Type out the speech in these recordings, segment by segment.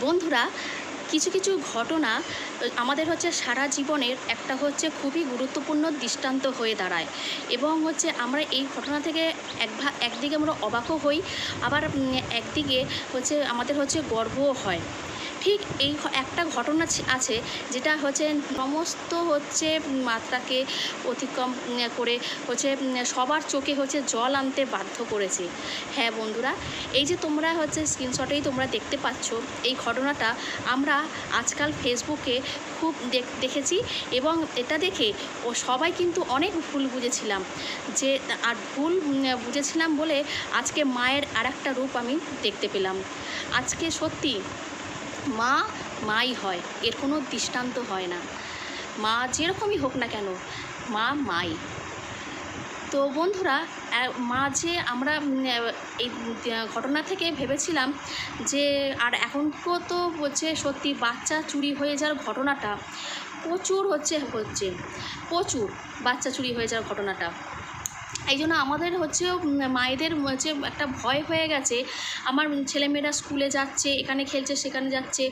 বন্ধুরা, কিছু কিছু ঘটনা, আমাদের হচ্ছে সারা জীবনের একটা হচ্ছে খুবই গুরুত্বপূর্ণ দৃষ্টান্ত হয়ে দাঁড়ায়। এবং হচ্ছে আমরা এই ঘটনা থেকে একভা একদিকে আমরা অবাকও হই, আবার একদিকে হচ্ছে আমাদের হচ্ছে গর্বও হয়। ঠিক এই একটা ঘটনা আছে যেটা হচ্ছে সমস্ত হচ্ছে মাত্রাকে অতিক্রম করে হচ্ছে সবার চোখে হচ্ছে জল আনতে বাধ্য করেছে। হ্যাঁ বন্ধুরা, এই যে তোমরা হচ্ছে স্ক্রিনশটেই তোমরা দেখতে পাচ্ছ, এই ঘটনাটা আমরা আজকাল ফেসবুকে খুব দেখ- দেখেছি এবং এটা দেখে ও সবাই কিন্তু অনেক ভুল বুঝেছিলাম যে, আর ভুল বুঝেছিলাম বলে আজকে মায়ের আর একটা রূপ আমি দেখতে পেলাম। আজকে সত্যি মা মাই হয় এর কোনো দৃষ্টান্ত হয় না। মা যেরকমই হোক না কেন মা মাই। তো বন্ধুরা আহ, মাঝে আমরা এই ঘটনা থেকে ভেবেছিলাম যে আর এখন তো হচ্ছে সত্যি বাচ্চা চুরি হয়ে যাওয়ার ঘটনাটা প্রচুর হচ্ছে হচ্ছে। প্রচুর বাচ্চা চুরি হয়ে যাওয়ার ঘটনাটা। এই জন্য আমাদের হচ্ছে মায়েদের হচ্ছে একটা ভয় হয়ে গেছে। আমার ছেলেমেয়েরা স্কুলে যাচ্ছে, এখানে খেলছে, সেখানে যাচ্ছে।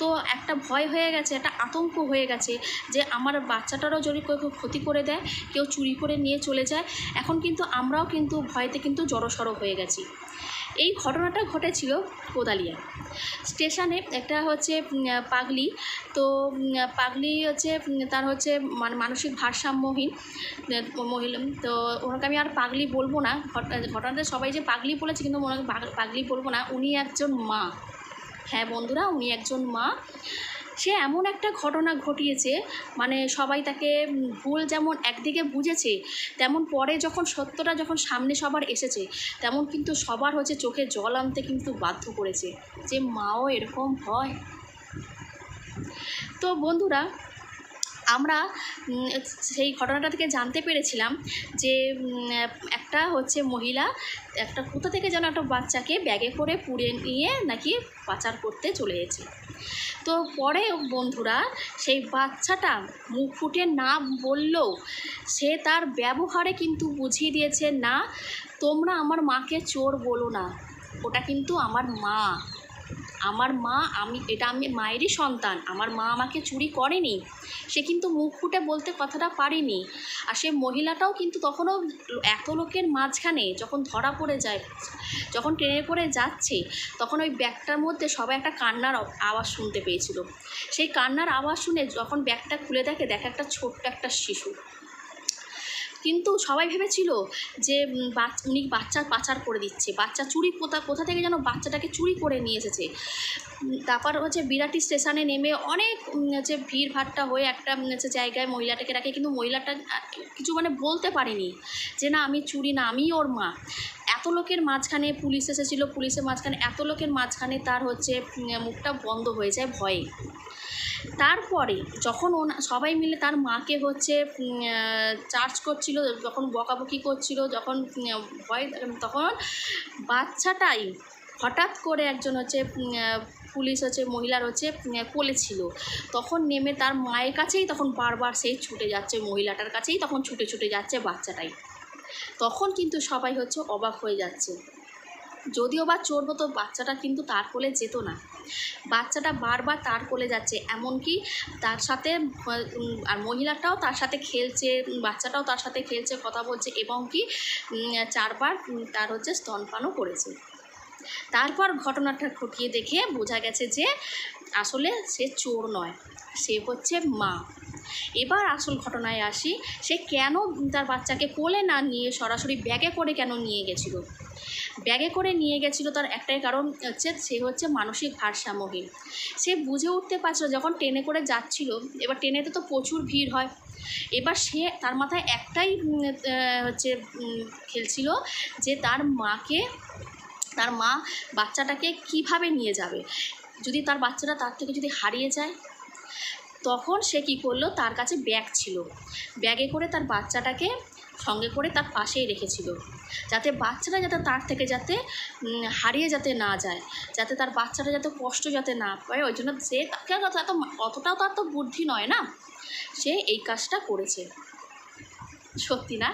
তো একটা ভয় হয়ে গেছে, একটা আতঙ্ক হয়ে গেছে যে আমার বাচ্চাটারও যদি কেউ ক্ষতি করে দেয়, কেউ চুরি করে নিয়ে চলে যায়, এখন কিন্তু আমরাও কিন্তু ভয়তে কিন্তু জড়সড় হয়ে গেছি। এই ঘটনাটা ঘটেছিল কোদালিয়ায়। স্টেশনে একটা হচ্ছে পাগলি। তো পাগলি হচ্ছে তার হচ্ছে মানে মানসিক ভারসাম্যহীন মহিলা। তো ওনাকে আমি আর পাগলি বলব না। ঘটনাতে ঘটনাটা সবাই যে পাগলি বলেছে, কিন্তু ওনাকে পাগ- পাগলি বলব না। উনি একজন মা। হ্যাঁ বন্ধুরা, উনি একজন মা। সে এমন একটা ঘটনা ঘটিয়েছে মানে সবাই তাকে ভুল যেমন একদিকে বুঝেছে, তেমন পরে যখন সত্যটা যখন সামনে সবার এসেছে, তেমন কিন্তু সবার হচ্ছে চোখে জল আনতে কিন্তু বাধ্য করেছে যে মাও এরকম হয়। তো বন্ধুরা আমরা সেই ঘটনাটা থেকে জানতে পেরেছিলাম যে একটা হচ্ছে মহিলা, একটা কোথা থেকে যেন একটা বাচ্চাকে ব্যাগে করে পুড়ে নিয়ে নাকি পাচার করতে চলে গেছে তো পরে বন্ধুরা, সেই বাচ্চাটা মুখ ফুটে না বললেও সে তার ব্যবহারে কিন্তু বুঝিয়ে দিয়েছে, না, তোমরা আমার মাকে চোর বলো না, ওটা কিন্তু আমার মা। আমার মা, আমি, এটা আমি মায়েরই সন্তান। আমার মা আমাকে চুরি করেনি। সে কিন্তু মুখ ফুটে বলতে কথাটা পারেনি। আর সে মহিলাটাও কিন্তু তখনও এত লোকের মাঝখানে যখন ধরা পড়ে যায়, যখন ট্রেনে করে যাচ্ছে, তখন ওই ব্যাগটার মধ্যে সবাই একটা কান্নার আওয়াজ শুনতে পেয়েছিল। সেই কান্নার আওয়াজ শুনে যখন ব্যাগটা খুলে দেখে দেখে একটা ছোট্ট একটা শিশু। কিন্তু সবাই ভেবেছিল যে উনি বাচ্চার পাচার করে দিচ্ছে। বাচ্চা চুরি কোথা কোথা থেকে যেন বাচ্চাটাকে চুরি করে নিয়ে এসেছে। তারপর হচ্ছে বিরাটি স্টেশনে নেমে অনেক হচ্ছে ভিড় ভাট্টা হয়ে একটা হচ্ছে জায়গায় মহিলাটাকে রাখে। কিন্তু মহিলাটা কিছু মানে বলতে পারেনি যে, না, আমি চুরি না, আমি ওর মা। এত লোকের মাঝখানে পুলিশ এসেছিল। পুলিশের মাঝখানে, এত লোকের মাঝখানে তার হচ্ছে মুখটা বন্ধ হয়ে যায় ভয়ে। তারপরে যখন ওনা সবাই মিলে তার মাকে হচ্ছে চার্জ করছিল যখন বকাবকি করছিল যখন ভয় তখন বাচ্চাটাই হঠাৎ করে একজন হচ্ছে পুলিশ হচ্ছে মহিলার হচ্ছে উম, কোলে ছিল তখন নেমে তার মায়ের কাছেই তখন বারবার সেই ছুটে যাচ্ছে মহিলাটার কাছেই তখন ছুটে ছুটে যাচ্ছে বাচ্চাটাই। তখন কিন্তু সবাই হচ্ছে অবাক হয়ে যাচ্ছে। যদিও বা চোর হতো বাচ্চাটা কিন্তু তার কোলে যেত না। বাচ্চাটা বারবার তার কোলে যাচ্ছে, এমনকি তার সাথে, আর মহিলাটাও তার সাথে খেলছে, বাচ্চাটাও তার সাথে খেলছে, কথা বলছে, এবং কি চারবার তার হচ্ছে স্তনপানও করেছে। তারপর ঘটনাটা ঘটিয়ে দেখে বোঝা গেছে যে আসলে সে চোর নয়, সে হচ্ছে মা। এবার আসল ঘটনায় আসি, সে কেন তার বাচ্চাকে কোলে না নিয়ে সরাসরি ব্যাগে করে কেন নিয়ে গেছিল? ব্যাগে করে নিয়ে গেছিল তার একটাই কারণ হচ্ছে সে হচ্ছে মানসিক ভারসাম্যহীন। সে বুঝে উঠতে পারছিল যখন ট্রেনে করে যাচ্ছিল, এবার ট্রেনেতে তো প্রচুর ভিড় হয়। এবার সে তার মাথায় একটাই হচ্ছে খেলছিল যে তার মাকে, তার মা বাচ্চাটাকে কীভাবে নিয়ে যাবে? যদি তার বাচ্চাটা তার থেকে যদি হারিয়ে যায়, তখন সে কি করল? তার কাছে ব্যাগ ছিল। ব্যাগে করে তার বাচ্চাটাকে সঙ্গে করে তার পাশেই রেখেছিল। যাতে বাচ্চারা যাতে তার থেকে যাতে হারিয়ে যাতে না যায়, যাতে তার বাচ্চাটা যাতে কষ্ট যাতে না পায়, ওই জন্য সে তাকে এত অতটাও তার তো বুদ্ধি নয় না? সে এই কাজটা করেছে। সত্যি না?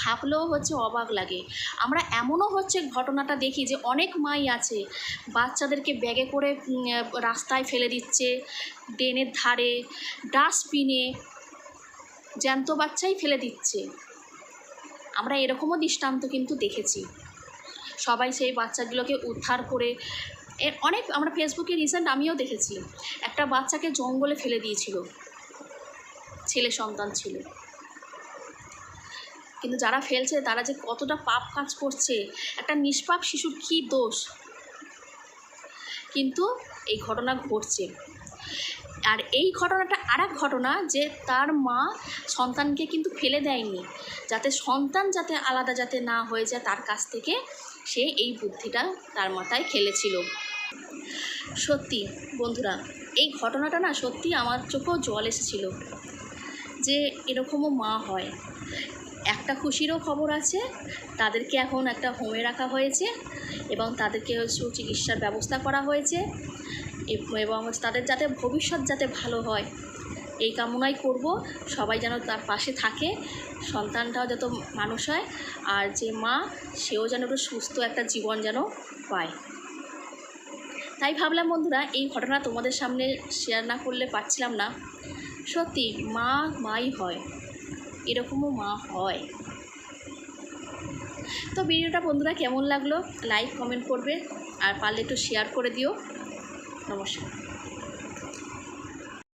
ভাবলেও হচ্ছে অবাক লাগে। আমরা এমনও হচ্ছে ঘটনাটা দেখি যে অনেক মাই আছে, বাচ্চাদেরকে ব্যাগে করে রাস্তায় ফেলে দিচ্ছে, ড্রেনের ধারে, ডাস্টবিনে, জ্যান্ত বাচ্চাই ফেলে দিচ্ছে। আমরা এরকমও দৃষ্টান্ত কিন্তু দেখেছি। সবাই সেই বাচ্চাগুলোকে উদ্ধার করে এর অনেক আমরা ফেসবুকে রিসেন্ট আমিও দেখেছি। একটা বাচ্চাকে জঙ্গলে ফেলে দিয়েছিল। ছেলে সন্তান ছিল। কিন্তু যারা ফেলছে, তারা যে কতটা পাপ কাজ করছে, একটা নিষ্পাপ শিশুর কী দোষ? কিন্তু এই ঘটনা ঘটছে। আর এই ঘটনাটা আর ঘটনা যে তার মা সন্তানকে কিন্তু ফেলে দেয়নি। যাতে সন্তান যাতে আলাদা যাতে না হয়ে যায় তার কাছ থেকে সে এই বুদ্ধিটা তার মাথায় খেলেছিল। সত্যি, বন্ধুরা, এই ঘটনাটা না সত্যি আমার চোখেও জল এসেছিল যে এরকমও মা হয়। একটা খুশিরও খবর আছে, তাদেরকে এখন একটা হোমে রাখা হয়েছে। এবং তাদেরকে সুচিকিৎসার ব্যবস্থা করা হয়েছে। এবং তাদের যাতে ভবিষ্যৎ যাতে ভালো হয়, এই কামনাই করব। সবাই যেন তার পাশে থাকে, সন্তানটাও যত মানুষ হয়, আর যে মা, সেও যেন একটু সুস্থ একটা জীবন যেন পায়। তাই ভাবলাম বন্ধুরা, এই ঘটনা তোমাদের সামনে শেয়ার না করলে পারছিলাম না। সত্যি মা, মাই হয়, এরকমও মা হয়। তো ভিডিওটা বন্ধুরা কেমন লাগল? লাইক কমেন্ট করবে, আর পারলে একটু শেয়ার করে দিও। নমস্কার।